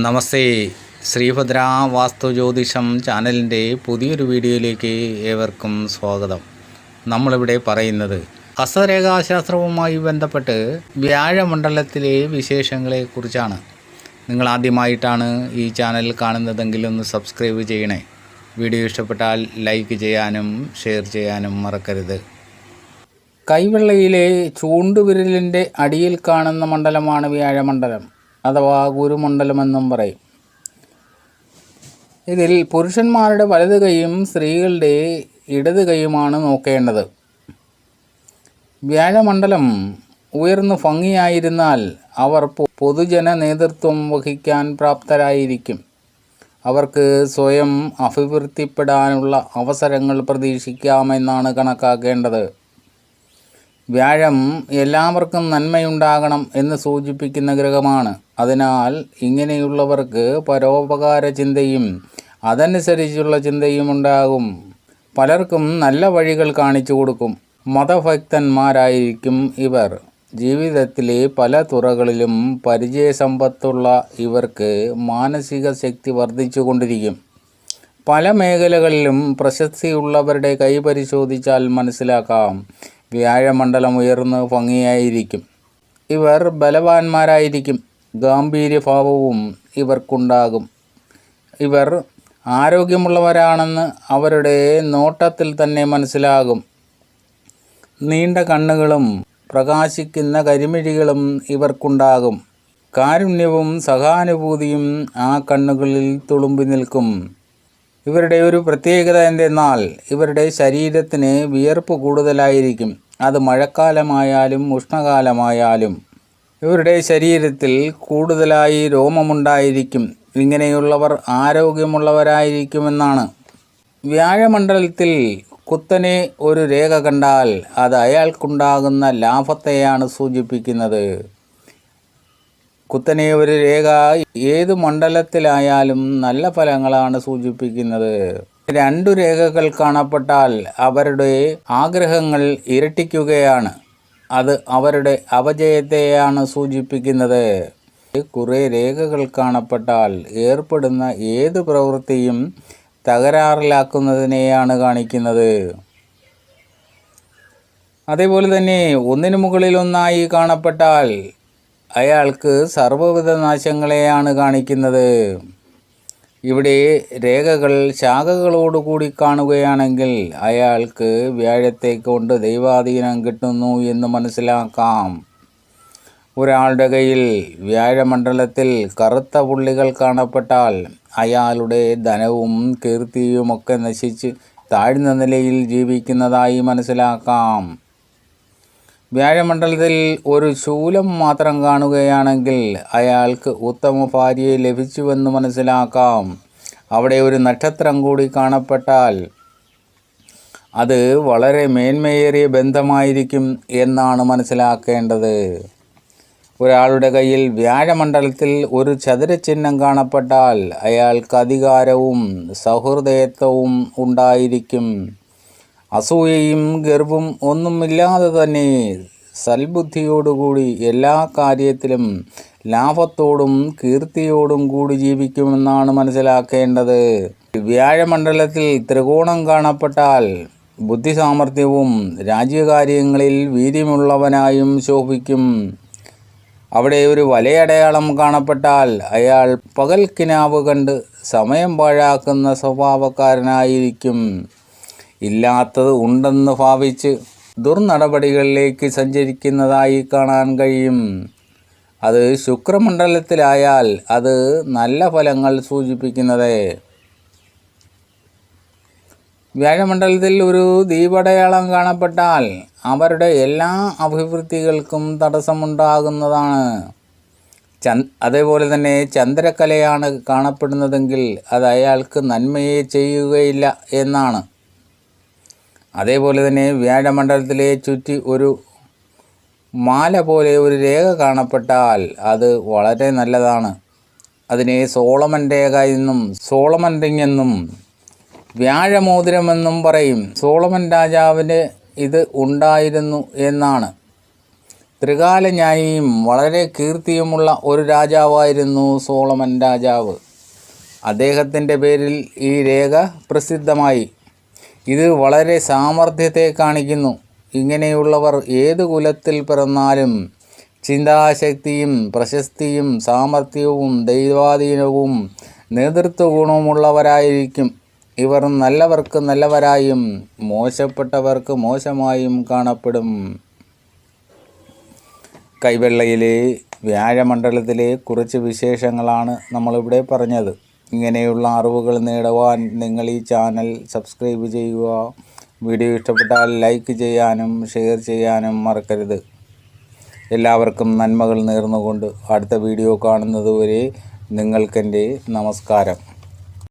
നമസ്തേ. ശ്രീഭദ്ര വാസ്തു ജ്യോതിഷം ചാനലിന്റെ പുതിയൊരു വീഡിയോയിലേക്ക് ഏവർക്കും സ്വാഗതം. നമ്മളിവിടെ പറയുന്നത് ഹസ്തരേഖാശാസ്ത്രവുമായി ബന്ധപ്പെട്ട് വ്യാഴമണ്ഡലത്തിലെ വിശേഷങ്ങളെക്കുറിച്ചാണ്. നിങ്ങൾ ആദ്യമായിട്ടാണ് ഈ ചാനൽ കാണുന്നതെങ്കിൽ ഒന്ന് സബ്സ്ക്രൈബ് ചെയ്യണേ. വീഡിയോ ഇഷ്ടപ്പെട്ടാൽ ലൈക്ക് ചെയ്യാനും ഷെയർ ചെയ്യാനും മറക്കരുത്. കൈവെള്ളയിലെ ചൂണ്ടുവിരലിന്റെ അടിയിൽ കാണുന്ന മണ്ഡലമാണ് വ്യാഴമണ്ഡലം. അഥവാ ഗുരുമണ്ഡലമെന്നും പറയും. ഇതിൽ പുരുഷന്മാരുടെ വലത് കൈയും സ്ത്രീകളുടെ ഇടത് കൈയുമാണ് നോക്കേണ്ടത്. വ്യാഴമണ്ഡലം ഉയർന്നു ഭംഗിയായിരുന്നാൽ അവർ പൊതുജന നേതൃത്വം വഹിക്കാൻ പ്രാപ്തരായിരിക്കും. അവർക്ക് സ്വയം അഭിവൃദ്ധിപ്പെടാനുള്ള അവസരങ്ങൾ പ്രതീക്ഷിക്കാമെന്നാണ് കണക്കാക്കേണ്ടത്. വ്യാഴം എല്ലാവർക്കും നന്മയുണ്ടാകണം എന്ന് സൂചിപ്പിക്കുന്ന ഗ്രഹമാണ്. അതിനാൽ ഇങ്ങനെയുള്ളവർക്ക് പരോപകാര ചിന്തയും അതനുസരിച്ചുള്ള ചിന്തയും ഉണ്ടാകും. പലർക്കും നല്ല വഴികൾ കാണിച്ചു കൊടുക്കും. മതഭക്തന്മാരായിരിക്കും ഇവർ. ജീവിതത്തിലെ പല തുറകളിലും പരിചയസമ്പത്തുള്ള ഇവർക്ക് മാനസിക ശക്തി വർദ്ധിച്ചുകൊണ്ടിരിക്കും പല മേഖലകളിലും പ്രശസ്തിയുള്ളവരുടെ കൈ പരിശോധിച്ചാൽ മനസ്സിലാക്കാം. വ്യാഴമണ്ഡലം ഉയർന്ന് ഭംഗിയായിരിക്കും. ഇവർ ബലവാന്മാരായിരിക്കും. ഗാംഭീര്യഭാവവും ഇവർക്കുണ്ടാകും. ഇവർ ആരോഗ്യമുള്ളവരാണെന്ന് അവരുടെ നോട്ടത്തിൽ തന്നെ മനസ്സിലാകും. നീണ്ട കണ്ണുകളും പ്രകാശിക്കുന്ന കരിമിഴികളും ഇവർക്കുണ്ടാകും. കാരുണ്യവും സഹാനുഭൂതിയും ആ കണ്ണുകളിൽ തുളുമ്പി നിൽക്കും. ഇവരുടെ ഒരു പ്രത്യേകത എന്തെന്നാൽ ഇവരുടെ ശരീരത്തിന് വിയർപ്പ് കൂടുതലായിരിക്കും. അത് മഴക്കാലമായാലും ഉഷ്ണകാലമായാലും. ഇവരുടെ ശരീരത്തിൽ കൂടുതലായി രോമമുണ്ടായിരിക്കും. ഇങ്ങനെയുള്ളവർ ആരോഗ്യമുള്ളവരായിരിക്കുമെന്നാണ്. വ്യാഴമണ്ഡലത്തിൽ കുത്തനെ ഒരു രേഖ കണ്ടാൽ അത് അയാൾക്കുണ്ടാകുന്ന ലാഭത്തെയാണ് സൂചിപ്പിക്കുന്നത്. കുത്തനെ ഒരു രേഖ. ഏത് മണ്ഡലത്തിലായാലും നല്ല ഫലങ്ങളാണ് സൂചിപ്പിക്കുന്നത്. രണ്ടു രേഖകൾ കാണപ്പെട്ടാൽ അവരുടെ ആഗ്രഹങ്ങൾ ഇരട്ടിക്കുകയാണ്. അത് അവരുടെ അപജയത്തെയാണ് സൂചിപ്പിക്കുന്നത്. കുറേ രേഖകൾ കാണപ്പെട്ടാൽ ഏർപ്പെടുന്ന ഏത് പ്രവൃത്തിയും തകരാറിലാക്കുന്നതിനെയാണ് കാണിക്കുന്നത്. അതേപോലെ തന്നെ ഒന്നിനു മുകളിലൊന്നായി കാണപ്പെട്ടാൽ അയാൾക്ക് സർവവിധ നാശങ്ങളെയാണ് കാണിക്കുന്നത്. ഇവിടെ രേഖകൾ ശാഖകളോടുകൂടി കാണുകയാണെങ്കിൽ അയാൾക്ക് വ്യാഴത്തെ കൊണ്ട് ദൈവാധീനം കിട്ടുന്നു എന്ന് മനസ്സിലാക്കാം. ഒരാളുടെ കയ്യിൽ വ്യാഴമണ്ഡലത്തിൽ കറുത്ത പുള്ളികൾ കാണപ്പെട്ടാൽ അയാളുടെ ധനവും കീർത്തിയുമൊക്കെ നശിച്ച് താഴ്ന്ന നിലയിൽ ജീവിക്കുന്നതായി മനസ്സിലാക്കാം. വ്യാഴമണ്ഡലത്തിൽ ഒരു ശൂലം മാത്രം കാണുകയാണെങ്കിൽ അയാൾക്ക് ഉത്തമ ഭാര്യയെ ലഭിച്ചുവെന്ന് മനസ്സിലാക്കാം. അവിടെ ഒരു നക്ഷത്രം കൂടി കാണപ്പെട്ടാൽ അത് വളരെ മേന്മയേറിയ ബന്ധമായിരിക്കും എന്നാണ് മനസ്സിലാക്കേണ്ടത്. ഒരാളുടെ കയ്യിൽ വ്യാഴമണ്ഡലത്തിൽ ഒരു ചതുരചിഹ്നം കാണപ്പെട്ടാൽ അയാൾക്ക് അധികാരവും സൗഹൃദയത്വവും ഉണ്ടായിരിക്കും. അസൂയയും ഗർവും ഒന്നുമില്ലാതെ തന്നെ സൽബുദ്ധിയോടുകൂടി എല്ലാ കാര്യത്തിലും ലാഭത്തോടും കീർത്തിയോടും കൂടി ജീവിക്കുമെന്നാണ് മനസ്സിലാക്കേണ്ടത്. വ്യാഴമണ്ഡലത്തിൽ ത്രികോണം കാണപ്പെട്ടാൽ ബുദ്ധി സാമർഥ്യവും രാജ്യകാര്യങ്ങളിൽ വീര്യമുള്ളവനായും ശോഭിക്കും. അവിടെ ഒരു വലയടയാളം കാണപ്പെട്ടാൽ അയാൾ പകൽക്കിനാവ് കണ്ട് സമയം പാഴാക്കുന്ന സ്വഭാവക്കാരനായിരിക്കും. ഇല്ലാത്തത് ഉണ്ടെന്ന് ഭാവിച്ച് ദുർനടപടികളിലേക്ക് സഞ്ചരിക്കുന്നതായി കാണാൻ കഴിയും. അത് ശുക്രമണ്ഡലത്തിലായാൽ അത് നല്ല ഫലങ്ങൾ സൂചിപ്പിക്കുന്നത്. വ്യാഴമണ്ഡലത്തിൽ ഒരു ദീപടയാളം കാണപ്പെട്ടാൽ അവരുടെ എല്ലാ അഭിവൃദ്ധികൾക്കും തടസ്സമുണ്ടാകുന്നതാണ്. ചന്ദ് അതേപോലെ തന്നെ ചന്ദ്രക്കലയാണ് കാണപ്പെടുന്നതെങ്കിൽ അത് അയാൾക്ക് നന്മയെ ചെയ്യുകയില്ല എന്നാണ്. അതേപോലെ തന്നെ വ്യാഴമണ്ഡലത്തിലെ ചുറ്റി ഒരു മാല പോലെ ഒരു രേഖ കാണപ്പെട്ടാൽ അത് വളരെ നല്ലതാണ്. അതിനെ സോളമൻ രേഖ എന്നും സോളമൻ റിങ് എന്നും വ്യാഴമോതിരമെന്നും പറയും. സോളമൻ രാജാവിന് ഇത് ഉണ്ടായിരുന്നു എന്നാണ്. ത്രികാലജ്ഞാനിയും വളരെ കീർത്തിയുമുള്ള ഒരു രാജാവായിരുന്നു സോളമൻ രാജാവ്. അദ്ദേഹത്തിന്റെ പേരിൽ ഈ രേഖ പ്രസിദ്ധമായി. ഇത് വളരെ സാമർഥ്യത്തെ കാണിക്കുന്നു. ഇങ്ങനെയുള്ളവർ ഏത് കുലത്തിൽ പിറന്നാലും ചിന്താശക്തിയും പ്രശസ്തിയും സാമർഥ്യവും ദൈവാധീനവും നേതൃത്വ ഗുണവുമുള്ളവരായിരിക്കും ഇവർ നല്ലവർക്ക് നല്ലവരായും മോശപ്പെട്ടവർക്ക് മോശമായും കാണപ്പെടും. കൈവെള്ളയിലെ വ്യാഴമണ്ഡലത്തിലെ കുറച്ച് വിശേഷങ്ങളാണ് നമ്മളിവിടെ പറഞ്ഞത്. ഇങ്ങനെയുള്ള അറിവുകൾ നേടുവാൻ നിങ്ങൾ ഈ ചാനൽ സബ്സ്ക്രൈബ് ചെയ്യുക. വീഡിയോ ഇഷ്ടപ്പെട്ടാൽ ലൈക്ക് ചെയ്യാനും ഷെയർ ചെയ്യാനും മറക്കരുത്. എല്ലാവർക്കും നന്മകൾ നേർന്നുകൊണ്ട് അടുത്ത വീഡിയോ കാണുന്നതുവരെ നിങ്ങൾക്കെന്റെ നമസ്കാരം.